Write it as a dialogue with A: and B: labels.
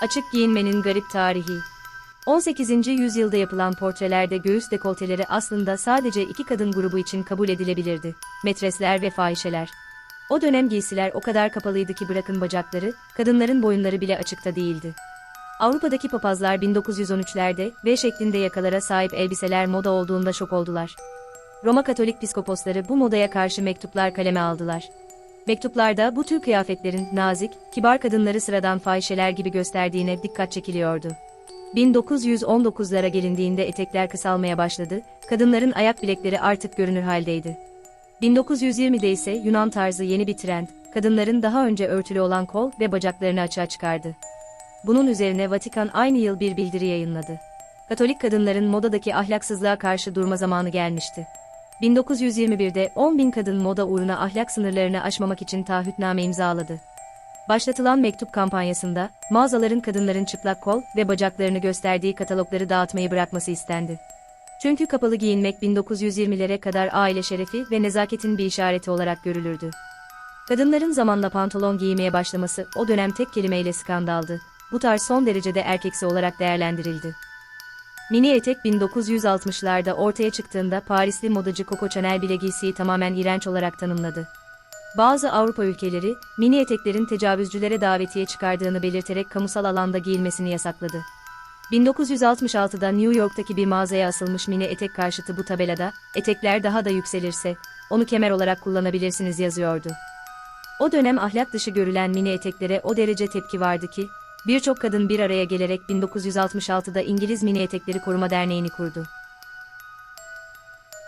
A: Açık giyinmenin garip tarihi. 18. yüzyılda yapılan portrelerde göğüs dekolteleri aslında sadece iki kadın grubu için kabul edilebilirdi. Metresler ve fahişeler. O dönem giysiler o kadar kapalıydı ki bırakın bacakları, kadınların boyunları bile açıkta değildi. Avrupa'daki papazlar 1913'lerde V şeklinde yakalara sahip elbiseler moda olduğunda şok oldular. Roma Katolik piskoposları bu modaya karşı mektuplar kaleme aldılar. Mektuplarda bu tür kıyafetlerin nazik, kibar kadınları sıradan fahişeler gibi gösterdiğine dikkat çekiliyordu. 1919'lara gelindiğinde etekler kısalmaya başladı, kadınların ayak bilekleri artık görünür haldeydi. 1920'de ise Yunan tarzı yeni bir trend, kadınların daha önce örtülü olan kol ve bacaklarını açığa çıkardı. Bunun üzerine Vatikan aynı yıl bir bildiri yayınladı. Katolik kadınların modadaki ahlaksızlığa karşı durma zamanı gelmişti. 1921'de 10 bin kadın moda uğruna ahlak sınırlarını aşmamak için taahhütname imzaladı. Başlatılan mektup kampanyasında, mağazaların kadınların çıplak kol ve bacaklarını gösterdiği katalogları dağıtmayı bırakması istendi. Çünkü kapalı giyinmek 1920'lere kadar aile şerefi ve nezaketin bir işareti olarak görülürdü. Kadınların zamanla pantolon giymeye başlaması o dönem tek kelimeyle skandaldı. Bu tarz son derecede erkeksi olarak değerlendirildi. Mini etek 1960'larda ortaya çıktığında Parisli modacı Coco Chanel bile giysiyi tamamen iğrenç olarak tanımladı. Bazı Avrupa ülkeleri, mini eteklerin tecavüzcülere davetiye çıkardığını belirterek kamusal alanda giyilmesini yasakladı. 1966'da New York'taki bir mağazaya asılmış mini etek karşıtı bu tabelada, etekler daha da yükselirse, onu kemer olarak kullanabilirsiniz yazıyordu. O dönem ahlak dışı görülen mini eteklere o derece tepki vardı ki, birçok kadın bir araya gelerek 1966'da İngiliz Mini Etekleri Koruma Derneği'ni kurdu.